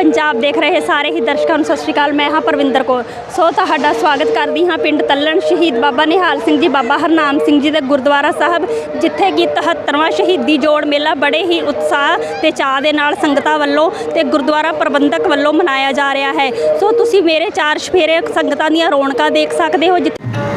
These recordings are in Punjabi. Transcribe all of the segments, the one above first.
ਪੰਜਾਬ ਦੇਖ ਰਹੇ ਸਾਰੇ ਹੀ ਦਰਸ਼ਕਾਂ ਨੂੰ ਸਤਿ ਸ਼੍ਰੀ ਅਕਾਲ। ਮੈਂ ਹਾਂ ਪਰਵਿੰਦਰ ਕੌਰ। ਸੋ ਤੁਹਾਡਾ ਸਵਾਗਤ ਕਰਦੀ ਹਾਂ ਪਿੰਡ ਤੱਲਣ ਸ਼ਹੀਦ ਬਾਬਾ ਨਿਹਾਲ ਸਿੰਘ ਜੀ, ਬਾਬਾ ਹਰਨਾਮ ਸਿੰਘ ਜੀ ਦੇ ਗੁਰਦੁਆਰਾ ਸਾਹਿਬ, ਜਿੱਥੇ ਕਿ 73ਵਾਂ ਸ਼ਹੀਦੀ ਜੋੜ ਮੇਲਾ ਬੜੇ ਹੀ ਉਤਸ਼ਾਹ ਤੇ ਚਾਅ ਦੇ ਨਾਲ ਸੰਗਤਾਂ ਵੱਲੋਂ ਤੇ ਗੁਰਦੁਆਰਾ ਪ੍ਰਬੰਧਕ ਵੱਲੋਂ ਮਨਾਇਆ ਜਾ ਰਿਹਾ ਹੈ। ਸੋ ਤੁਸੀਂ ਮੇਰੇ ਚਾਰ ਸ਼ਫੇਰੇ ਸੰਗਤਾਂ ਦੀਆਂ ਰੌਣਕਾਂ ਦੇਖ ਸਕਦੇ ਹੋ, ਜਿੱਥੇ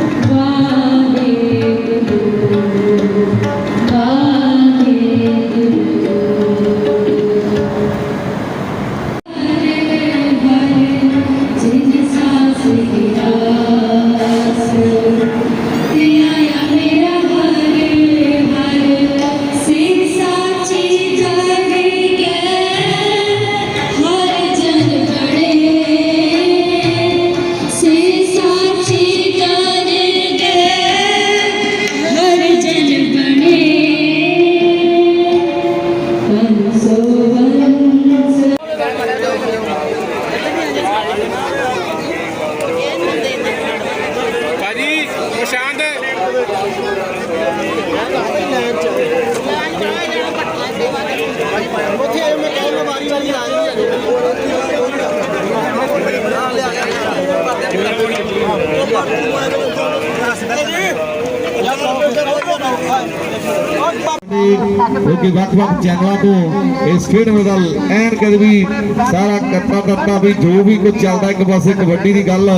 ਕਿਉਂਕਿ ਵੱਖ-ਵੱਖ ਚੈਨਲਾਂ ਤੋਂ ਇਸ ਖੇਡ ਮੈਦਾਨ ਐਨ ਕਦੇ ਵੀ ਸਾਰਾ ਕੱਤਾ ਕੱਤਾ ਵੀ, ਜੋ ਵੀ ਕੁਝ ਚੱਲਦਾ, ਇੱਕ ਪਾਸੇ ਕਬੱਡੀ ਦੀ ਗੱਲ,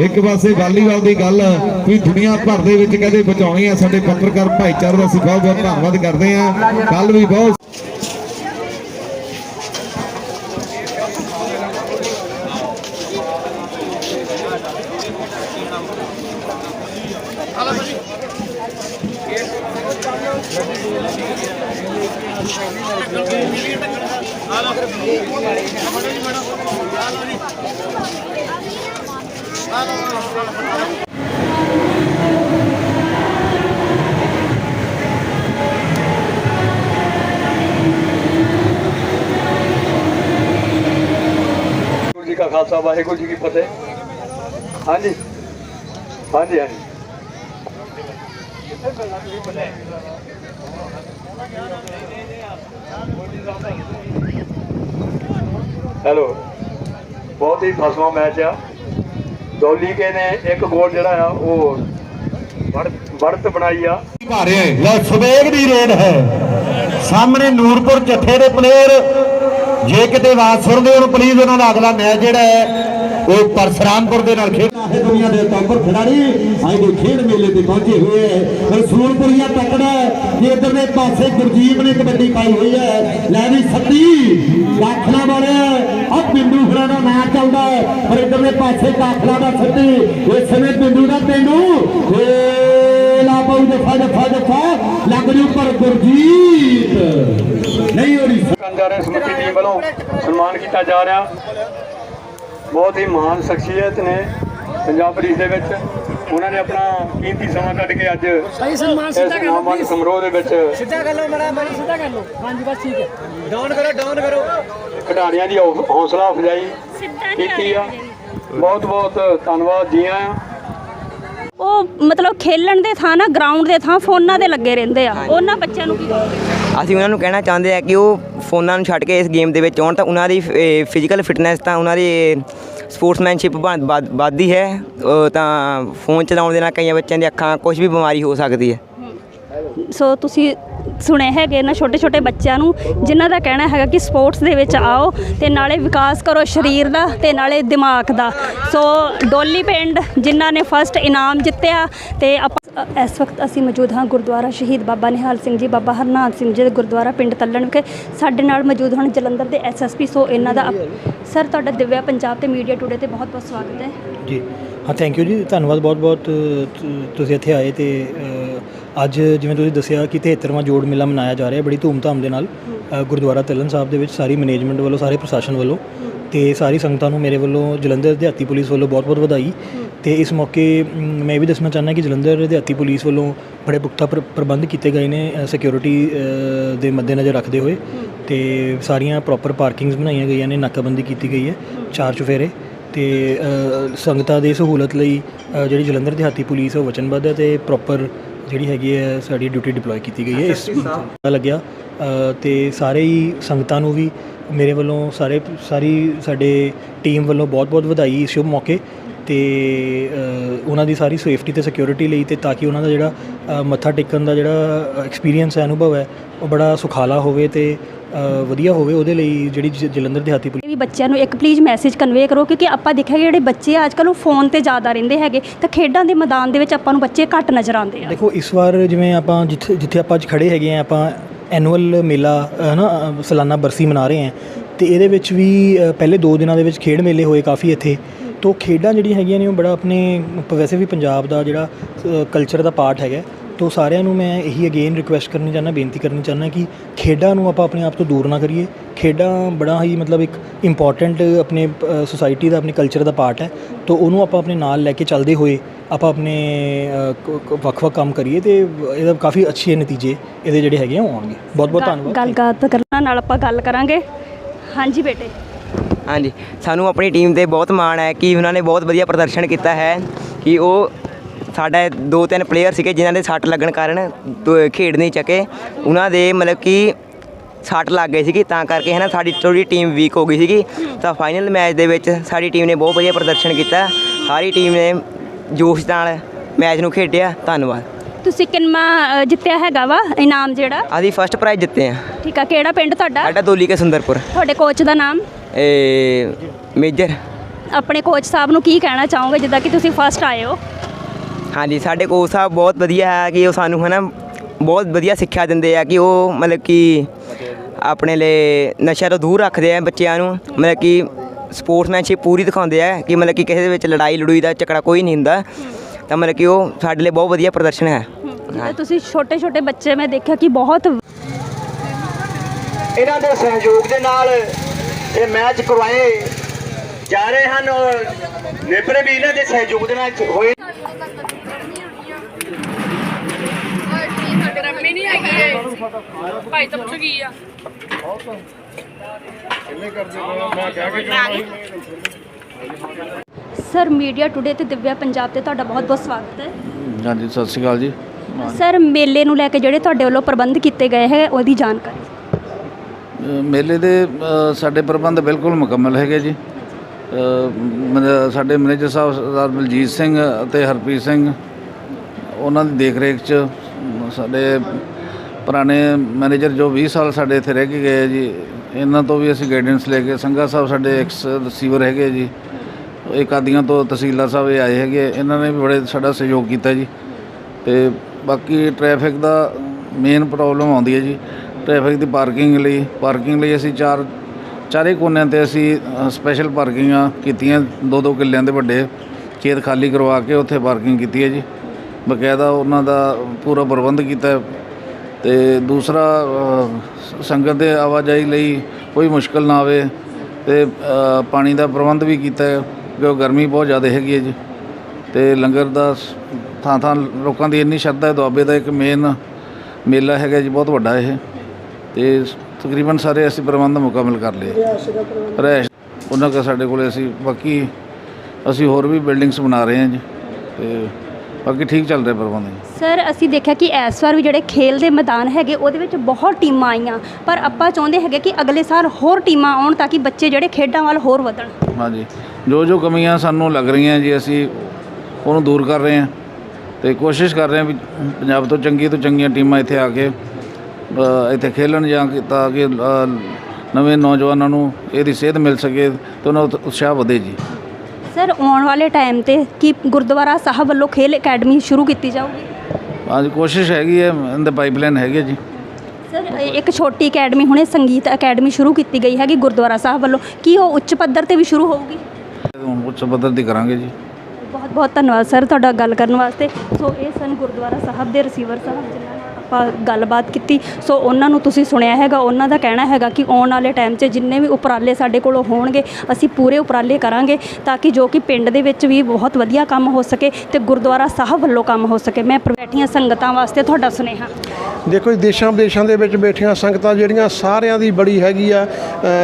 ਇੱਕ ਪਾਸੇ ਵਾਲੀਬਾਲ ਦੀ ਗੱਲ, ਵੀ ਦੁਨੀਆ ਭਰ ਦੇ ਵਿੱਚ ਕਦੇ ਬਚਾਉਣੀ ਆ ਸਾਡੇ ਪੱਤਰਕਾਰ ਭਾਈਚਾਰੇ ਦਾ ਅਸੀਂ ਬਹੁਤ ਬਹੁਤ ਧੰਨਵਾਦ ਕਰਦੇ ਆ ਕੱਲ ਵੀ ਬਹੁਤ ਵਾਹਿਗੁਰੂ ਜੀ ਕਾ ਖਾਲਸਾ ਵਾਹਿਗੁਰੂ ਜੀ ਕੀ ਫਤਿਹ। ਹਾਂਜੀ। ਹਾਂਜੀ ਹਾਂਜੀ। ਹੈਲੋ। ਬਹੁਤ ਹੀ ਫਸਵਾ ਮੈਚ ਆ। ਡੋਲੀ ਕੇ ਨੇ ਇੱਕ ਗੋਲ ਜਿਹੜਾ ਆ, ਉਹ ਵੜਤ ਬਣਾਈ ਆ। ਭਾਰਿਆ ਹੈ ਲੈ, ਸਵੇਗ ਦੀ ਰੇਡ ਹੈ। ਸਾਹਮਣੇ ਨੂਰਪੁਰ ਜੱਥੇ ਦੇ ਪਲੇਅਰ ਜੇ ਕਿਤੇ ਆਵਾਜ਼ ਸੁਣਦੇ ਹੋ ਪਲੀਜ਼ ਉਹਨਾਂ ਦਾ ਅਗਲਾ ਮੈਚ ਜਿਹੜਾ ਹੈ, ਉਹ ਪਰਸਰਾਮਪੁਰ ਦੇ ਨਾਲ ਖੇਡ ਦੁਨੀਆ ਦੇ ਟੌਪਰ ਖਿਡਾਰੀ ਅੱਜ ਦੇ ਖੇਡ ਮੇਲੇ ਤੇ ਪਹੁੰਚੇ ਹੋਏ ਹੈ ਰਸੂਲਪੁਰੀਆ ਤੱਕੜਾ ਕਿ ਇਧਰਲੇ ਪਾਸੇ ਗੁਰਜੀਤ ਨੇ ਕਬੱਡੀ ਪਾਈ ਹੋਈ ਹੈ, ਲੈ ਵੀ ਸੱਤੀ ਦਾਖਲਾ ਵਾਲੇ ਆ ਪਿੰਡੂ ਖੜਾ ਦਾ ਨਾਂ ਚੱਲਦਾ ਹੈ, ਪਰ ਇਧਰਲੇ ਪਾਸੇ ਦਾਖਲਾ ਦਾ ਸੱਤੀ ਇਸ ਸਮੇਂ ਪਿੰਡੂ ਦਾ ਪਿੰਡੂ। ਲਾ ਪਾਉ ਜਫਾ ਜਫਾ ਜਫਾ, ਲੱਗ ਜੂ ਪਰ ਗੁਰਜੀਤ। ਨਹੀਂ ਹੋਣੀ ਕੰਜਾਰੇ ਸਮਿਤੀ ਟੀਮ ਵੱਲੋਂ ਸਨਮਾਨ ਕੀਤਾ ਜਾ ਰਿਹਾ। ਬਹੁਤ ਹੀ ਮਹਾਨ ਸ਼ਖਸੀਅਤ ਨੇ। ਪੰਜਾਬ ਪੁਲਿਸ ਦੇ ਵਿੱਚ ਉਹਨਾਂ ਨੇ ਆਪਣਾ ਕੀਮਤੀ ਸਮਾਂ ਕੱਢ ਕੇ ਅੱਜ ਸਹੀ ਸਨਮਾਨ ਸਿੱਧਾ ਕਰ ਲਓ ਨਾਮਵੰਤ ਸਮਾਰੋਹ ਦੇ ਵਿੱਚ ਸਿੱਧਾ ਕਰ ਲਓ ਮੜਾ ਮੜੀ ਸਿੱਧਾ ਕਰ ਲਓ। ਹਾਂਜੀ ਬਸ ਠੀਕ ਹੈ। ਡਾਊਨ ਕਰੋ ਡਾਊਨ ਕਰੋ। ਖਿਡਾਰੀਆਂ ਦੀ ਹੌਸਲਾ ਅਫਜ਼ਾਈ ਕੀਤੀ ਆ ਬਹੁਤ ਬਹੁਤ ਧੰਨਵਾਦ ਜੀ ਆਇਆਂ। ਉਹ ਮਤਲਬ ਖੇਲਣ ਦੇ ਥਾਂ ਨਾ ਗਰਾਊਂਡ ਦੇ ਥਾਂ ਫੋਨਾਂ ਦੇ ਲੱਗੇ ਰਹਿੰਦੇ ਆ। ਉਹਨਾਂ ਬੱਚਿਆਂ ਨੂੰ ਕੀ ਕਹੋਗੇ? ਅਸੀਂ ਉਹਨਾਂ ਨੂੰ ਕਹਿਣਾ ਚਾਹੁੰਦੇ ਆ ਕਿ ਉਹ ਫੋਨਾਂ ਨੂੰ ਛੱਡ ਕੇ ਇਸ ਗੇਮ ਦੇ ਵਿੱਚ ਆਉਣ ਤਾਂ ਉਹਨਾਂ ਦੀ ਫਿਜ਼ੀਕਲ ਫਿਟਨੈਸ ਤਾਂ ਉਹਨਾਂ ਦੀ ਸਪੋਰਟਸਮੈਨਸ਼ਿਪ ਵੱਧਦੀ ਹੈ ਤਾਂ ਫੋਨ ਚਲਾਉਣ ਦੇ ਨਾਲ ਕਈਆਂ ਬੱਚਿਆਂ ਦੀਆਂ ਅੱਖਾਂ ਕੁਝ ਵੀ ਬਿਮਾਰੀ ਹੋ ਸਕਦੀ ਹੈ। ਸੋ ਤੁਸੀਂ ਸੁਣੇ ਹੈਗੇ ਨਾ ਛੋਟੇ ਛੋਟੇ ਬੱਚਿਆਂ ਨੂੰ, ਜਿਨ੍ਹਾਂ ਦਾ ਕਹਿਣਾ ਹੈਗਾ ਕਿ ਸਪੋਰਟਸ ਦੇ ਵਿੱਚ ਆਓ ਤੇ ਨਾਲੇ ਵਿਕਾਸ ਕਰੋ ਸਰੀਰ ਦਾ ਤੇ ਨਾਲੇ ਦਿਮਾਗ ਦਾ। ਸੋ ਡੋਲੀ ਪਿੰਡ, ਜਿਨ੍ਹਾਂ ਨੇ ਫਸਟ ਇਨਾਮ ਜਿੱਤਿਆ ਤੇ ਆਪਾਂ ਇਸ ਵਕਤ ਅਸੀਂ ਮੌਜੂਦ ਹਾਂ ਗੁਰਦੁਆਰਾ ਸ਼ਹੀਦ ਬਾਬਾ ਨਿਹਾਲ ਸਿੰਘ ਜੀ, ਬਾਬਾ ਹਰਨਾਮ ਸਿੰਘ ਜੀ ਦੇ ਗੁਰਦੁਆਰਾ ਪਿੰਡ ਤੱਲਣ ਵਿਖੇ। ਸਾਡੇ ਨਾਲ ਮੌਜੂਦ ਹਨ ਜਲੰਧਰ ਦੇ ਐਸਐਸਪੀ ਸੋ ਇਹਨਾਂ ਦਾ ਸਰ, ਤੁਹਾਡਾ ਦਿਵਿਆ ਪੰਜਾਬ ਤੇ ਮੀਡੀਆ ਟੂਡੇ ਤੇ ਬਹੁਤ ਬਹੁਤ ਸਵਾਗਤ ਹੈ। ਜੀ। ਹਾਂ ਥੈਂਕ ਯੂ ਜੀ। ਧੰਨਵਾਦ ਬਹੁਤ ਬਹੁਤ ਤੁਸੀਂ ਇੱਥੇ ਆਏ ਤੇ ਅੱਜ ਜਿਵੇਂ ਤੁਸੀਂ ਦੱਸਿਆ ਕਿ 73ਵਾਂ ਜੋੜ ਮੇਲਾ ਮਨਾਇਆ ਜਾ ਰਿਹਾ ਬੜੀ ਧੂਮਧਾਮ ਦੇ ਨਾਲ ਅ, ਗੁਰਦੁਆਰਾ ਤਲਨ ਸਾਹਿਬ ਦੇ ਵਿੱਚ ਸਾਰੀ ਮੈਨੇਜਮੈਂਟ ਵੱਲੋਂ ਸਾਰੇ ਪ੍ਰਸ਼ਾਸਨ ਵੱਲੋਂ ਤੇ ਸਾਰੀ ਸੰਗਤਾਂ ਨੂੰ ਮੇਰੇ ਵੱਲੋਂ ਜਲੰਧਰ ਦਿਹਾਤੀ ਪੁਲਿਸ ਵੱਲੋਂ ਬਹੁਤ ਬਹੁਤ ਵਧਾਈ ਤੇ ਇਸ ਮੌਕੇ ਮ, ਮੈਂ ਇਹ ਵੀ ਦੱਸਣਾ ਚਾਹੁੰਦਾ ਕਿ ਜਲੰਧਰ ਦਿਹਾਤੀ ਪੁਲਿਸ ਵੱਲੋਂ ਬੜੇ ਪੁਖਤਾ ਪ੍ਰ- ਪ੍ਰਬੰਧ ਕੀਤੇ ਗਏ ਨੇ ਸਿਕਿਉਰਿਟੀ ਦੇ ਮੱਦੇਨਜ਼ਰ ਰੱਖਦੇ ਹੋਏ ਤੇ ਸਾਰੀਆਂ ਪ੍ਰੋਪਰ ਪਾਰਕਿੰਗਸ ਬਣਾਈਆਂ ਗਈਆਂ ਨੇ ਨਾਕਾਬੰਦੀ ਕੀਤੀ ਗਈ ਹੈ ਚਾਰ ਚੁਫੇਰੇ ਤੇ ਅ, ਸੰਗਤਾਂ ਦੀ ਸਹੂਲਤ ਲਈ ਅ, ਜਿਹੜੀ ਜਲੰਧਰ ਦਿਹਾਤੀ ਪੁਲਿਸ ਹੈ ਉਹ ਵਚਨਬੱਧ ਹੈ ਤੇ ਪ੍ਰੋਪਰ ਜਿਹੜੀ ਹੈਗੀ ਹੈ ਸਾਡੀ ਡਿਊਟੀ ਡਿਪਲੋਏ ਕੀਤੀ ਗਈ ਹੈ ਇਸ ਪਤਾ ਲੱਗਿਆ। ਤੇ ਸਾਰੇ ਹੀ ਸੰਗਤਾਂ ਨੂੰ ਵੀ ਮੇਰੇ ਵੱਲੋਂ ਸਾਰੇ ਸਾਰੀ ਸਾਡੇ ਟੀਮ ਵੱਲੋਂ ਬਹੁਤ-ਬਹੁਤ ਵਧਾਈ ਇਸ ਸ਼ੁਭ ਮੌਕੇ। ਤੇ ਉਹਨਾਂ ਦੀ ਸਾਰੀ ਸੇਫਟੀ ਤੇ ਸਿਕਿਉਰਿਟੀ ਲਈ ਤੇ ਤਾਂ ਕਿ ਉਹਨਾਂ ਦਾ ਜਿਹੜਾ ਮੱਥਾ ਟੇਕਣ ਦਾ ਜਿਹੜਾ ਐਕਸਪੀਰੀਅੰਸ ਹੈ ਅਨੁਭਵ ਹੈ ਉਹ ਬੜਾ ਸੁਖਾਲਾ ਹੋਵੇ ਤੇ ਵਧੀਆ ਹੋਵੇ ਉਹਦੇ ਲਈ ਜਿਹੜੀ ਜ- ਜਲੰਧਰ ਦਿਹਾਤੀ ਪੁਲਿਸ ਵੀ ਬੱਚਿਆਂ ਨੂੰ ਇੱਕ ਪਲੀਜ਼ ਮੈਸੇਜ ਕਨਵੇ ਕਰੋ ਕਿਉਂਕਿ ਆਪਾਂ ਦੇਖਿਆ ਕਿ ਜਿਹੜੇ ਬੱਚੇ ਆ ਅੱਜ ਕੱਲ੍ਹ ਉਹ ਫੋਨ ਤੇ ਜ਼ਿਆਦਾ ਰਹਿੰਦੇ ਹੈਗੇ ਤਾਂ ਖੇਡਾਂ ਦੇ ਮੈਦਾਨ ਦੇ ਵਿੱਚ ਆਪਾਂ ਨੂੰ ਬੱਚੇ ਘੱਟ ਨਜ਼ਰ ਆਉਂਦੇ ਆ। ਦੇਖੋ ਇਸ ਵਾਰ ਜਿਵੇਂ ਆਪਾਂ ਜਿੱਥੇ ਜਿੱਥੇ ਆਪਾਂ ਅੱਜ ਖੜੇ ਹੈਗੇ ਆ ਆਪਾਂ ਐਨੂਅਲ ਮੇਲਾ ਹੈ ਨਾ ਅ, ਸਾਲਾਨਾ ਬਰਸੀ ਮਨਾ ਰਹੇ ਹਾਂ ਤੇ ਇਹਦੇ ਵਿੱਚ ਵੀ ਅ, ਪਹਿਲੇ 2 ਦਿਨਾਂ ਦੇ ਵਿੱਚ ਖੇਡ ਮੇਲੇ ਹੋਏ ਕਾਫੀ ਇੱਥੇ ਤੋਂ ਖੇਡਾਂ ਜਿਹੜੀਆਂ ਹੈਗੀਆਂ ਨੇ ਉਹ ਬੜਾ ਆਪਣੇ ਵੈਸੇ ਵੀ ਪੰਜਾਬ ਦਾ ਜਿਹੜਾ ਕਲਚਰ ਦਾ ਪਾਰਟ ਹੈਗਾ ਤੋਂ ਸਾਰਿਆਂ ਨੂੰ ਮੈਂ ਇਹੀ ਅਗੇਨ ਰਿਕੁਐਸਟ ਕਰਨੀ ਚਾਹੁੰਦਾ ਬੇਨਤੀ ਕਰਨੀ ਚਾਹੁੰਦਾ ਕਿ ਖੇਡਾਂ ਨੂੰ ਆਪਾਂ ਆਪਣੇ ਆਪ ਤੋਂ ਦੂਰ ਨਾ ਕਰੀਏ। ਖੇਡਾਂ ਬੜਾ ਹੀ ਮਤਲਬ ਇੱਕ ਇੰਪੋਰਟੈਂਟ ਆਪਣੇ ਸੋਸਾਇਟੀ ਦਾ ਆਪਣੇ ਕਲਚਰ ਦਾ ਪਾਰਟ ਹੈ। ਤੋਂ ਉਹਨੂੰ ਆਪਾਂ ਆਪਣੇ ਨਾਲ ਲੈ ਕੇ ਚੱਲਦੇ ਹੋਏ ਆਪਾਂ ਆਪਣੇ ਵੱਖ-ਵੱਖ ਕੰਮ ਕਰੀਏ ਤੇ ਇਹਦਾ ਕਾਫੀ ਅੱਛੇ ਨਤੀਜੇ ਇਹਦੇ ਜਿਹੜੇ ਹੈਗੇ ਆ ਉਹ ਆਉਣਗੇ। ਬਹੁਤ ਬਹੁਤ ਧੰਨਵਾਦ। ਗੱਲਬਾਤ ਕਰਨ ਨਾਲ ਆਪਾਂ ਗੱਲ ਕਰਾਂਗੇ। ਹਾਂਜੀ ਬੇਟੇ। ਹਾਂਜੀ ਸਾਨੂੰ ਆਪਣੀ ਟੀਮ ਤੇ ਬਹੁਤ ਮਾਣ ਹੈ ਕਿ ਉਹਨਾਂ ਨੇ ਬਹੁਤ ਵਧੀਆ ਪ੍ਰਦਰਸ਼ਨ ਕੀਤਾ ਹੈ ਕਿ ਉਹ ਸਾਡਾ ਦੋ ਤਿੰਨ ਪਲੇਅਰ ਸੀਗੇ ਜਿਨ੍ਹਾਂ ਦੇ ਸੱਟ ਲੱਗਣ ਕਾਰਨ ਖੇਡ ਨਹੀਂ ਚੱਕੇ। ਉਹਨਾਂ ਦੇ ਮਤਲਬ ਕਿ ਸੱਟ ਲੱਗ ਗਈ ਸੀਗੀ ਤਾਂ ਕਰਕੇ ਹੈ ਨਾ ਸਾਡੀ ਥੋੜੀ ਟੀਮ ਵੀਕ ਹੋ ਗਈ ਸੀਗੀ। ਤਾਂ ਫਾਈਨਲ ਮੈਚ ਦੇ ਵਿੱਚ ਸਾਡੀ ਟੀਮ ਨੇ ਬਹੁਤ ਵਧੀਆ ਪ੍ਰਦਰਸ਼ਨ ਕੀਤਾ। ਸਾਰੀ ਟੀਮ ਨੇ ਜੋਸ਼ ਨਾਲ ਮੈਚ ਨੂੰ ਖੇਡਿਆ। ਧੰਨਵਾਦ। ਤੁਸੀਂ ਕਿੰਨਾ ਜਿੱਤਿਆ ਹੈਗਾ ਵਾ ਇਨਾਮ ਜਿਹੜਾ? ਅਸੀਂ ਫਸਟ ਪ੍ਰਾਈਜ਼ ਜਿੱਤੇ ਆ ਠੀਕ ਆ ਕਿਹੜਾ ਪਿੰਡ ਤੁਹਾਡਾ? ਸਾਡਾ ਦੋਲੀ ਕੇ ਸੁੰਦਰਪੁਰ। ਤੁਹਾਡੇ ਕੋਚ ਦਾ ਨਾਮ? ਇਹ ਮੇਜਰ। ਆਪਣੇ ਕੋਚ ਸਾਹਿਬ ਨੂੰ ਕੀ ਕਹਿਣਾ ਚਾਹੋਗੇ ਜਿੱਦਾਂ ਕਿ ਤੁਸੀਂ ਫਸਟ ਆਏ ਹੋ? ਹਾਂਜੀ ਸਾਡੇ ਕੋਚ ਸਾਹਿਬ ਬਹੁਤ ਵਧੀਆ ਹੈ ਕਿ ਉਹ ਸਾਨੂੰ ਹੈ ਨਾ ਬਹੁਤ ਵਧੀਆ ਸਿੱਖਿਆ ਦਿੰਦੇ ਆ ਕਿ ਉਹ ਮਤਲਬ ਕਿ ਆਪਣੇ ਲਈ ਨਸ਼ਿਆਂ ਤੋਂ ਦੂਰ ਰੱਖਦੇ ਆ ਬੱਚਿਆਂ ਨੂੰ ਮਤਲਬ ਕਿ ਸਪੋਰਟਸਮੈਨਸ਼ਿਪ ਪੂਰੀ ਦਿਖਾਉਂਦੇ ਆ ਕਿ ਮਤਲਬ ਕਿ ਕਿਸੇ ਦੇ ਵਿੱਚ ਲੜਾਈ ਲੜੂਈ ਦਾ ਝਗੜਾ ਕੋਈ ਨਹੀਂ ਹੁੰਦਾ ਤਾਂ ਮਤਲਬ ਕਿ ਉਹ ਸਾਡੇ ਲਈ ਬਹੁਤ ਵਧੀਆ ਪ੍ਰਦਰਸ਼ਨ ਹੈ। ਤੁਸੀਂ ਛੋਟੇ ਛੋਟੇ ਬੱਚੇ ਮੈਂ ਦੇਖਿਆ ਕਿ ਬਹੁਤ ਇਹਨਾਂ ਦੇ ਸਹਿਯੋਗ ਦੇ ਨਾਲ ਇਹ ਮੈਚ ਕਰਵਾਏ ਜਾ ਰਹੇ ਹਨ ਔਰ ਨੇਪਰੇ ਵੀ ਇਹਨਾਂ ਦੇ ਸਹਿਯੋਗ ਦੇ ਨਾਲ ਹੋਏ ਰੰਮੀ ਨਹੀਂ ਹੈਗੀ ਇਹ ਭਾਈ ਤਾਂ ਪੁੱਛ ਗਈ ਆ। ਸਰ ਮੀਡੀਆ ਟੁਡੇ ਤੇ ਦਿਵਿਆ ਪੰਜਾਬ ਤੇ ਤੁਹਾਡਾ ਬਹੁਤ ਬਹੁਤ ਸਵਾਗਤ ਹੈ। ਹਾਂਜੀ ਸਤਿ ਸ਼੍ਰੀ ਅਕਾਲ ਜੀ। ਸਰ ਮੇਲੇ ਨੂੰ ਲੈ ਕੇ ਜਿਹੜੇ ਤੁਹਾਡੇ ਵੱਲੋਂ ਪ੍ਰਬੰਧ ਕੀਤੇ ਗਏ ਹੈ ਉਹਦੀ ਜਾਣਕਾਰੀ। ਮੇਲੇ ਦੇ ਸਾਡੇ ਪ੍ਰਬੰਧ ਬਿਲਕੁਲ ਮੁਕੰਮਲ ਹੈਗੇ ਜੀ। ਸਾਡੇ ਮੈਨੇਜਰ ਸਾਹਿਬ ਸਰਦਾਰ ਬਲਜੀਤ ਸਿੰਘ ਅਤੇ ਹਰਪ੍ਰੀਤ ਸਿੰਘ ਉਹਨਾਂ ਦੀ ਦੇਖ ਰੇਖ 'ਚ ਸਾਡੇ ਪੁਰਾਣੇ ਮੈਨੇਜਰ ਜੋ 20 ਸਾਲ ਸਾਡੇ ਇੱਥੇ ਰਹਿ ਕੇ ਗਏ ਜੀ, ਇਹਨਾਂ ਤੋਂ ਵੀ ਅਸੀਂ ਗਾਈਡੈਂਸ ਲੈ ਕੇ, ਸੰਘਾ ਸਾਹਿਬ ਸਾਡੇ ਐਕਸ ਰਿਸੀਵਰ ਹੈਗੇ ਜੀ, ਇੱਕ ਆਦੀਆਂ ਤੋਂ ਤਹਿਸੀਲਦਾਰ ਸਾਹਿਬ ਇਹ ਆਏ ਹੈਗੇ ਇਹਨਾਂ ਨੇ ਵੀ ਬੜੇ ਸਾਡਾ ਸਹਿਯੋਗ ਕੀਤਾ ਜੀ। ਤੇ ਬਾਕੀ ਟ੍ਰੈਫਿਕ ਦਾ ਮੇਨ ਪ੍ਰੋਬਲਮ ਆਉਂਦੀ ਹੈ ਜੀ ਟ੍ਰੈਫਿਕ ਦੀ ਪਾਰਕਿੰਗ ਲਈ ਪਾਰਕਿੰਗ ਲਈ ਅਸੀਂ ਚਾਰ, ਚਾਰੇ ਕੋਨਿਆਂ ਤੇ ਅਸੀਂ ਸਪੈਸ਼ਲ ਪਾਰਕਿੰਗਾਂ ਕੀਤੀਆਂ ਦੋ ਦੋ ਕਿੱਲਿਆਂ ਦੇ ਵੱਡੇ, ਖੇਤ ਖਾਲੀ ਕਰਵਾ ਕੇ ਉੱਥੇ ਪਾਰਕਿੰਗ ਕੀਤੀ ਹੈ ਜੀ। ਬਕਾਇਦਾ ਉਹਨਾਂ ਦਾ ਪੂਰਾ ਪ੍ਰਬੰਧ ਕੀਤਾ ਤੇ ਦੂਸਰਾ ਸੰਗਤ ਦੇ ਆਵਾਜਾਈ ਲਈ ਕੋਈ ਮੁਸ਼ਕਲ ਨਾ ਆਵੇ ਤੇ ਪਾਣੀ ਦਾ ਪ੍ਰਬੰਧ ਵੀ ਕੀਤਾ ਹੈ, ਕਿਉਂਕਿ ਗਰਮੀ ਬਹੁਤ ਜ਼ਿਆਦਾ ਹੈਗੀ ਹੈ ਜੀ। ਤੇ ਲੰਗਰ ਦਾ ਥਾਂ ਥਾਂ ਲੋਕਾਂ ਦੀ ਇੰਨੀ ਸ਼ਰਧਾ ਹੈ, ਦੁਆਬੇ ਦਾ ਇੱਕ ਮੇਨ ਮੇਲਾ ਹੈਗਾ ਜੀ, ਬਹੁਤ ਵੱਡਾ ਇਹ। ਤੇ ਤਕਰੀਬਨ ਸਾਰੇ ਅਸੀਂ ਪ੍ਰਬੰਧ ਮੁਕੰਮਲ ਕਰ ਲਏ। ਰਹਿਸ਼, ਉਹਨਾਂ ਦਾ ਸਾਡੇ ਕੋਲੇ ਅਸੀਂ ਬਾਕੀ, ਅਸੀਂ ਹੋਰ ਵੀ ਬਿਲਡਿੰਗਸ ਬਣਾ ਰਹੇ ਹਾਂ ਜੀ। ਤੇ ਬਾਕੀ ਠੀਕ ਚੱਲ ਰਿਹਾ ਪ੍ਰਬੰਧ ਜੀ। ਸਰ ਅਸੀਂ ਦੇਖਿਆ ਕਿ ਇਸ ਵਾਰ ਵੀ ਜਿਹੜੇ ਖੇਲ ਦੇ ਮੈਦਾਨ ਹੈਗੇ ਉਹਦੇ ਵਿੱਚ ਬਹੁਤ ਟੀਮਾਂ ਆਈਆਂ। ਪਰ ਆਪਾਂ ਚਾਹੁੰਦੇ ਹੈਗੇ ਕਿ ਅਗਲੇ ਸਾਲ ਹੋਰ ਟੀਮਾਂ ਆਉਣ ਤਾਂ ਕਿ ਬੱਚੇ ਜਿਹੜੇ ਖੇਡਾਂ ਵੱਲ ਹੋਰ ਵਧਣ। ਹਾਂਜੀ। ਜੋ ਜੋ ਕਮੀਆਂ ਸਾਨੂੰ ਲੱਗ ਰਹੀਆਂ ਜੀ ਅਸੀਂ ਉਹਨੂੰ ਦੂਰ ਕਰ ਰਹੇ ਹਾਂ ਤੇ ਕੋਸ਼ਿਸ਼ ਕਰ ਰਹੇ ਹਾਂ ਵੀ ਪੰਜਾਬ ਤੋਂ ਚੰਗੀ ਤੋਂ ਚੰਗੀਆਂ ਟੀਮਾਂ ਇੱਥੇ ਆ ਕੇ ਇੱਥੇ ਖੇਲਣ ਜਾਂ ਕਿ- ਤਾਂ ਕਿ ਨਵੇਂ ਨੌਜਵਾਨਾਂ ਨੂੰ ਇਹਦੀ ਸੇਧ ਮਿਲ ਸਕੇ ਤੇ ਉਹਨਾਂ ਦਾ ਉਤਸ਼ਾਹ ਵਧੇ ਜੀ। ਸਰ ਆਉਣ ਵਾਲੇ ਟਾਈਮ ਤੇ ਕੀ ਗੁਰਦੁਆਰਾ ਸਾਹਿਬ ਵੱਲੋਂ ਖੇਲ ਅਕੈਡਮੀ ਸ਼ੁਰੂ ਕੀਤੀ ਜਾਊਗੀ? ਹਾਂਜੀ ਕੋਸ਼ਿਸ਼ ਹੈਗੀ ਹੈ ਇਹਦੇ ਪਾਈਪਲਾਈਨ ਹੈਗੀ ਹੈ ਜੀ। ਸਰ ਇੱਕ ਛੋਟੀ ਅਕੈਡਮੀ ਹੁਣੇ ਸੰਗੀਤ ਅਕੈਡਮੀ ਸ਼ੁਰੂ ਕੀਤੀ ਗਈ ਹੈਗੀ ਗੁਰਦੁਆਰਾ ਸਾਹਿਬ ਵੱਲੋਂ। ਕੀ ਉਹ ਉੱਚ ਪੱਧਰ ਤੇ ਵੀ ਸ਼ੁਰੂ ਹੋਊਗੀ? ਹੁਣ ਉੱਚ ਪੱਧਰ ਦੀ ਕਰਾਂਗੇ ਜੀ। ਬਹੁਤ ਬਹੁਤ ਧੰਨਵਾਦ ਸਰ ਤੁਹਾਡਾ ਗੱਲ ਕਰਨ ਵਾਸਤੇ। ਸੋ ਇਹ ਸਨ ਗੁਰਦੁਆਰਾ ਸਾਹਿਬ ਦੇ ਰਿਸੀਵਰ ਸਾਹਿਬ ਜਿਨ੍ਹਾਂ ਆਪਾਂ ਗੱਲਬਾਤ ਕੀਤੀ। ਸੋ ਉਹਨਾਂ ਨੂੰ ਤੁਸੀਂ ਸੁਣਿਆ ਹੈਗਾ, ਉਹਨਾਂ ਦਾ ਕਹਿਣਾ ਹੈਗਾ ਕਿ ਆਉਣ ਵਾਲੇ ਟਾਈਮ 'ਚ ਜਿੰਨੇ ਵੀ ਉਪਰਾਲੇ ਸਾਡੇ ਕੋਲੋਂ ਹੋਣਗੇ, ਅਸੀਂ ਪੂਰੇ ਉਪਰਾਲੇ ਕਰਾਂਗੇ ਤਾਂ ਕਿ ਜੋ ਕਿ ਪਿੰਡ ਦੇ ਵਿੱਚ ਵੀ ਬਹੁਤ ਵਧੀਆ ਕੰਮ ਹੋ ਸਕੇ ਤੇ ਗੁਰਦੁਆਰਾ ਸਾਹਿਬ ਵੱਲੋਂ ਕੰਮ ਹੋ ਸਕੇ। ਮੈਂ ਬੈਠੀਆਂ ਸੰਗਤਾਂ ਵਾਸਤੇ ਤੁਹਾਡਾ ਸੁਨੇਹਾ। ਦੇਖੋ ਜੀ ਦੇਸ਼ਾਂ ਵਿਦੇਸ਼ਾਂ ਦੇ ਵਿੱਚ ਬੈਠੀਆਂ ਸੰਗਤਾਂ ਜਿਹੜੀਆਂ ਸਾਰਿਆਂ ਦੀ ਬੜੀ ਹੈਗੀ ਆ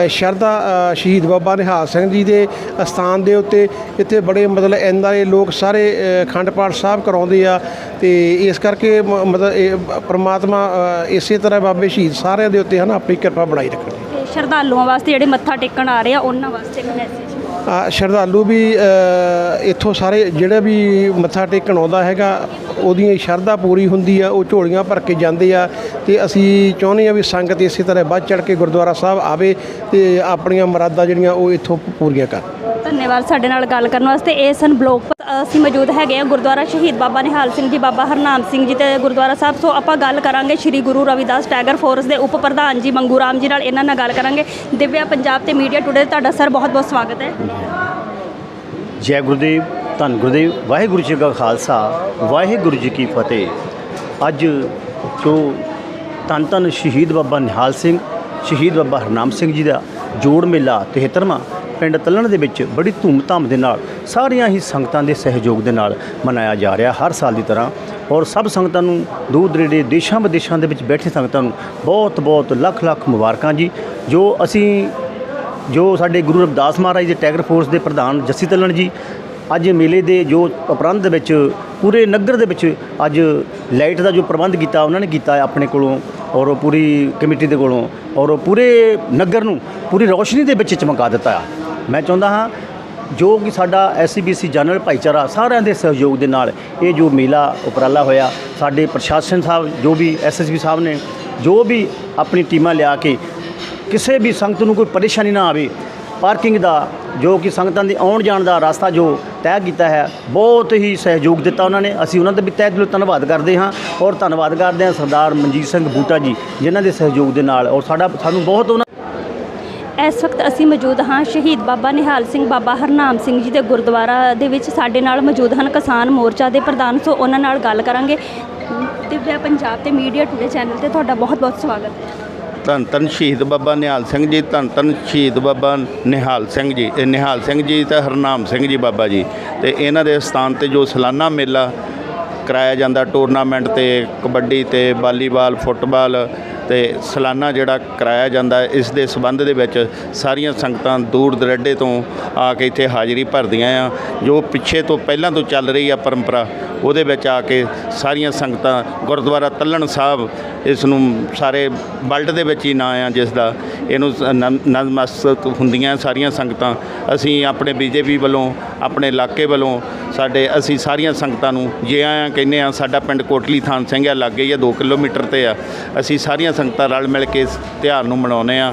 ਸ਼ਰਧਾ ਸ਼ਹੀਦ ਬਾਬਾ ਨਿਹਾਲ ਸਿੰਘ ਜੀ ਦੇ ਅਸਥਾਨ ਦੇ ਉੱਤੇ ਇੱਥੇ ਬੜੇ ਮਤਲਬ ਐਨਆਰਏ ਲੋਕ ਸਾਰੇ ਅ, ਅਖੰਡ ਪਾਠ ਸਾਹਿਬ ਕਰਾਉਂਦੇ ਆ ਤੇ ਇਸ ਕਰਕੇ ਮ- ਮਤਲਬ ਇਹ ਪ੍ਰਮਾਤਮਾ ਇਸੇ ਤਰ੍ਹਾਂ ਬਾਬੇ ਸ਼ਹੀਦ ਸਾਰਿਆਂ ਦੇ ਉੱਤੇ ਹਨ ਆਪਣੀ ਕਿਰਪਾ ਬਣਾਈ ਰੱਖਣ ਸ਼ਰਧਾਲੂਆਂ ਵਾਸਤੇ ਜਿਹੜੇ ਮੱਥਾ ਟੇਕਣ ਆ ਰਹੇ ਆ ਉਹਨਾਂ ਵਾਸਤੇ ਇੱਕ ਮੈਸੇਜ ਸ਼ਰਧਾਲੂ ਵੀ ਇੱਥੋਂ ਸਾਰੇ ਜਿਹੜਾ ਵੀ ਮੱਥਾ ਟੇਕਣ ਆਉਂਦਾ ਹੈਗਾ, ਉਹਦੀਆਂ ਸ਼ਰਧਾ ਪੂਰੀ ਹੁੰਦੀ ਆ, ਉਹ ਝੋਲੀਆਂ ਭਰ ਕੇ ਜਾਂਦੇ ਆ। ਤੇ ਅਸੀਂ ਚਾਹੁੰਦੇ ਆ ਵੀ ਸੰਗਤ ਇਸੇ ਤਰ੍ਹਾਂ ਵੱਧ ਚੜ ਕੇ ਗੁਰਦੁਆਰਾ ਸਾਹਿਬ ਆਵੇ ਤੇ ਆਪਣੀਆਂ ਮੁਰਾਦਾਂ ਜਿਹੜੀਆਂ ਉਹ ਇੱਥੋਂ ਪੂਰੀਆਂ ਕਰ ਧੰਨਵਾਦ ਸਾਡੇ ਨਾਲ ਗੱਲ ਕਰਨ ਵਾਸਤੇ। ਇਹ ਸਨ ਬਲੋਕ ਅਸੀਂ ਮੌਜੂਦ ਹੈਗੇ ਆ ਗੁਰਦੁਆਰਾ ਸ਼ਹੀਦ ਬਾਬਾ ਨਿਹਾਲ ਸਿੰਘ ਜੀ, ਬਾਬਾ ਹਰਨਾਮ ਸਿੰਘ ਜੀ ਤੇ ਗੁਰਦੁਆਰਾ ਸਾਹਿਬ। ਸੋ ਆਪਾਂ ਗੱਲ ਕਰਾਂਗੇ ਸ੍ਰੀ ਗੁਰੂ ਰਵਿਦਾਸ ਟੈਗਰ ਫੋਰਸ ਦੇ ਉਪ ਪ੍ਰਧਾਨ ਜੀ ਮੰਗੂ ਰਾਮ ਜੀ ਨਾਲ। ਇਹਨਾਂ ਨਾਲ ਗੱਲ ਕਰਾਂਗੇ। ਦਿਵਿਆ ਪੰਜਾਬ ਤੇ ਮੀਡੀਆ ਟੁਡੇ ਤੁਹਾਡਾ ਸਰ ਬਹੁਤ ਬਹੁਤ ਸਵਾਗਤ ਹੈ। ਜੈ ਗੁਰਦੇਵ, ਧੰਨ ਗੁਰਦੇਵ। ਵਾਹਿਗੁਰੂ ਜੀ ਕਾ ਖਾਲਸਾ, ਵਾਹਿਗੁਰੂ ਜੀ ਕੀ ਫਤਿਹ। ਅੱਜ ਜੋ ਧੰਨ ਧੰਨ ਸ਼ਹੀਦ ਬਾਬਾ ਨਿਹਾਲ ਸਿੰਘ, ਸ਼ਹੀਦ ਬਾਬਾ ਹਰਨਾਮ ਸਿੰਘ ਜੀ ਦਾ ਜੋੜ ਮੇਲਾ 73ਵਾਂ ਪਿੰਡ ਤੱਲਣ ਦੇ ਵਿੱਚ ਬੜੀ ਧੂਮਧਾਮ ਦੇ ਨਾਲ ਸਾਰੀਆਂ ਹੀ ਸੰਗਤਾਂ ਦੇ ਸਹਿਯੋਗ ਦੇ ਨਾਲ ਮਨਾਇਆ ਜਾ ਰਿਹਾ ਹਰ ਸਾਲ ਦੀ ਤਰ੍ਹਾਂ। ਔਰ ਸਭ ਸੰਗਤਾਂ ਨੂੰ ਦੂਰ ਦਰੇਡੇ ਦੇਸ਼ਾਂ ਵਿਦੇਸ਼ਾਂ ਦੇ ਵਿੱਚ ਬੈਠੇ ਸੰਗਤਾਂ ਨੂੰ ਬਹੁਤ ਬਹੁਤ ਲੱਖ ਲੱਖ ਮੁਬਾਰਕਾਂ ਜੀ, ਜੋ ਅਸੀਂ, ਜੋ ਸਾਡੇ ਗੁਰੂ ਰਵਿਦਾਸ ਮਹਾਰਾਜ ਦੇ ਟੈਗਰ ਫੋਰਸ ਦੇ ਪ੍ਰਧਾਨ ਜੱਸੀ ਤਲਣ ਜੀ, ਅੱਜ ਮੇਲੇ ਦੇ ਜੋ ਉਪਰੰਤ ਦੇ ਵਿੱਚ, ਪੂਰੇ ਨਗਰ ਦੇ ਵਿੱਚ ਅੱਜ ਲਾਈਟ ਦਾ ਜੋ ਪ੍ਰਬੰਧ ਕੀਤਾ, ਉਹਨਾਂ ਨੇ ਕੀਤਾ ਆਪਣੇ ਕੋਲੋਂ, ਔਰ ਉਹ ਪੂਰੀ ਕਮੇਟੀ ਦੇ ਕੋਲੋਂ, ਔਰ ਉਹ ਪੂਰੇ ਨਗਰ ਨੂੰ ਪੂਰੀ ਰੌਸ਼ਨੀ ਦੇ ਵਿੱਚ ਚਮਕਾ ਦਿੱਤਾ ਮੈਂ ਚਾਹੁੰਦਾ ਹਾਂ ਜੋ ਕਿ ਸਾਡਾ ਐਸਸੀਬੀਸੀ ਜਨਰਲ ਭਾਈਚਾਰਾ ਸਾਰਿਆਂ ਦੇ ਸਹਿਯੋਗ ਦੇ ਨਾਲ ਇਹ ਜੋ ਮੇਲਾ ਉਪਰਾਲਾ ਹੋਇਆ, ਸਾਡੇ ਪ੍ਰਸ਼ਾਸਨ ਸਾਹਿਬ, ਜੋ ਵੀ ਐਸਐਸਬੀ ਸਾਹਿਬ ਨੇ, ਜੋ ਵੀ ਆਪਣੀ ਟੀਮਾਂ ਲਿਆ ਕੇ ਕਿਸੇ ਵੀ ਸੰਗਤ ਨੂੰ ਕੋਈ ਪਰੇਸ਼ਾਨੀ ਨਾ ਆਵੇ, ਪਾਰਕਿੰਗ ਦਾ, ਜੋ ਕਿ ਸੰਗਤਾਂ ਦੇ ਆਉਣ ਜਾਣ ਦਾ ਰਸਤਾ ਜੋ ਤੈਅ ਕੀਤਾ ਹੈ, ਬਹੁਤ ਹੀ ਸਹਿਯੋਗ ਦਿੱਤਾ ਉਹਨਾਂ ਨੇ। ਅਸੀਂ ਉਹਨਾਂ ਦਾ ਵੀ ਤਹਿ ਦਿਲੋਂ ਧੰਨਵਾਦ ਕਰਦੇ ਹਾਂ ਔਰ ਧੰਨਵਾਦ ਕਰਦੇ ਹਾਂ ਸਰਦਾਰ ਮਨਜੀਤ ਸਿੰਘ ਬੂਟਾ ਜੀ, ਜਿਨ੍ਹਾਂ ਦੇ ਸਹਿਯੋਗ ਦੇ ਨਾਲ ਔਰ ਸਾਡਾ, ਸਾਨੂੰ ਬਹੁਤ ਉਹਨਾਂ ਇਸ ਵਕਤ ਅਸੀਂ ਮੌਜੂਦ ਹਾਂ ਸ਼ਹੀਦ ਬਾਬਾ ਨਿਹਾਲ ਸਿੰਘ, ਬਾਬਾ ਹਰਨਾਮ ਸਿੰਘ ਜੀ ਦੇ ਗੁਰਦੁਆਰਾ ਦੇ ਵਿੱਚ। ਸਾਡੇ ਨਾਲ ਮੌਜੂਦ ਹਨ ਕਿਸਾਨ ਮੋਰਚਾ ਦੇ ਪ੍ਰਧਾਨ, ਸੋ ਉਹਨਾਂ ਨਾਲ ਗੱਲ ਕਰਾਂਗੇ। ਦਿਵਿਆ ਪੰਜਾਬ ਤੇ ਮੀਡੀਆ ਟੂਡੇ ਚੈਨਲ ਤੇ ਤੁਹਾਡਾ ਬਹੁਤ ਬਹੁਤ ਸਵਾਗਤ ਹੈ। ਧੰਨ ਧੰਨ ਸ਼ਹੀਦ ਬਾਬਾ ਨਿਹਾਲ ਸਿੰਘ ਜੀ, ਧੰਨ ਧੰਨ ਸ਼ਹੀਦ ਬਾਬਾ ਨਿਹਾਲ ਸਿੰਘ ਜੀ, ਇਹ ਨਿਹਾਲ ਸਿੰਘ ਜੀ ਤੇ ਹਰਨਾਮ ਸਿੰਘ ਜੀ ਬਾਬਾ ਜੀ। ਤੇ ਇਹਨਾਂ ਦੇ ਸਥਾਨ ਤੇ ਜੋ ਸਾਲਾਨਾ ਮੇਲਾ ਕਰਾਇਆ ਜਾਂਦਾ, ਟੂਰਨਾਮੈਂਟ ਤੇ ਕਬੱਡੀ ਤੇ ਵਾਲੀਬਾਲ, ਫੁੱਟਬਾਲ ਤੇ ਸਾਲਾਨਾ ਜਿਹੜਾ ਕਰਾਇਆ ਜਾਂਦਾ ਇਸ ਦੇ ਸਬੰਧ ਦੇ ਵਿੱਚ ਸਾਰੀਆਂ ਸੰਗਤਾਂ ਦੂਰ ਦਰੇਡੇ ਤੋਂ ਆ ਕੇ ਇੱਥੇ ਹਾਜ਼ਰੀ ਭਰਦੀਆਂ ਆ। ਜੋ ਪਿੱਛੇ ਤੋਂ ਪਹਿਲਾਂ ਤੋਂ ਚੱਲ ਰਹੀ ਆ ਪਰੰਪਰਾ, ਉਹਦੇ ਵਿੱਚ ਆ ਕੇ ਸਾਰੀਆਂ ਸੰਗਤਾਂ ਗੁਰਦੁਆਰਾ ਤੱਲਣ ਸਾਹਿਬ, ਇਸ ਨੂੰ ਸਾਰੇ ਵਰਲਡ ਦੇ ਵਿੱਚ ਹੀ ਨਾਂ ਆ ਜਿਸ ਦਾ। ਇਹਨੂੰ ਸ- ਨਮ- ਹੁੰਦੀਆਂ ਸਾਰੀਆਂ ਸੰਗਤਾਂ। ਅਸੀਂ ਆਪਣੇ ਬੀਜੇਪੀ ਵੱਲੋਂ ਆਪਣੇ ਇਲਾਕੇ ਵੱਲੋਂ ਸਾਡੇ ਅਸੀਂ ਸਾਰੀਆਂ ਸੰਗਤਾਂ ਨੂੰ ਜੇ ਆਇਆਂ ਕਹਿੰਦੇ ਆ ਸਾਡਾ ਪਿੰਡ ਕੋਟਲੀ ਥਾਨ ਸਿੰਘ ਆ, ਲਾਗੇ ਹੀ ਆ 2 ਕਿਲੋਮੀਟਰ ਤੇ ਆ। ਅਸੀਂ ਸਾਰੀਆਂ ਸੰਗਤਾਂ ਰਲ ਮਿਲ ਕੇ ਇਸ ਤਿਉਹਾਰ ਨੂੰ ਮਨਾਉਂਦੇ ਆ